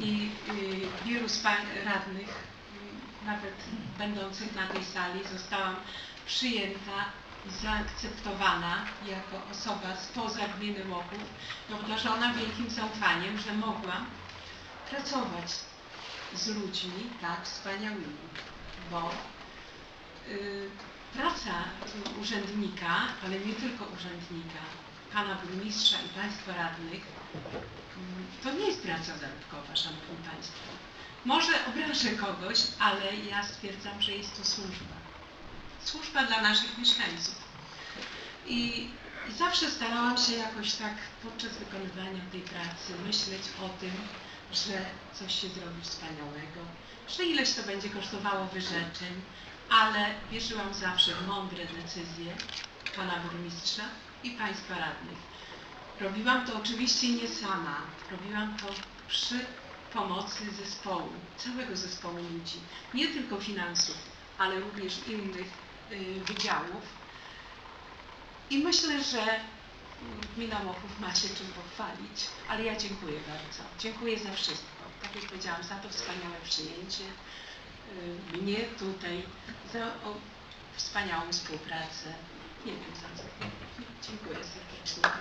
i y, wielu z pań radnych, nawet będących na tej sali, zostałam przyjęta i zaakceptowana jako osoba spoza gminy Łoków i obdarzona wielkim zaufaniem, że mogłam pracować z ludźmi tak wspaniałymi, bo y, praca urzędnika, ale nie tylko urzędnika, pana burmistrza i państwa radnych, mm, to nie jest praca zarobkowa, szanowni państwo. Może obrażę kogoś, ale ja stwierdzam, że jest to służba. Służba dla naszych mieszkańców. I, I zawsze starałam się jakoś tak podczas wykonywania tej pracy myśleć o tym, że coś się zrobi wspaniałego, że ileś to będzie kosztowało wyrzeczeń, ale wierzyłam zawsze w mądre decyzje pana burmistrza i państwa radnych. Robiłam to oczywiście nie sama, robiłam to przy pomocy zespołu, całego zespołu ludzi, nie tylko finansów, ale również innych y, wydziałów. I myślę, że gmina Mochów ma się czym pochwalić, ale ja dziękuję bardzo. Dziękuję za wszystko. Tak jak powiedziałam, za to wspaniałe przyjęcie y, mnie tutaj, za o, wspaniałą współpracę. Nie wiem za co. Dziękuję serdecznie. Za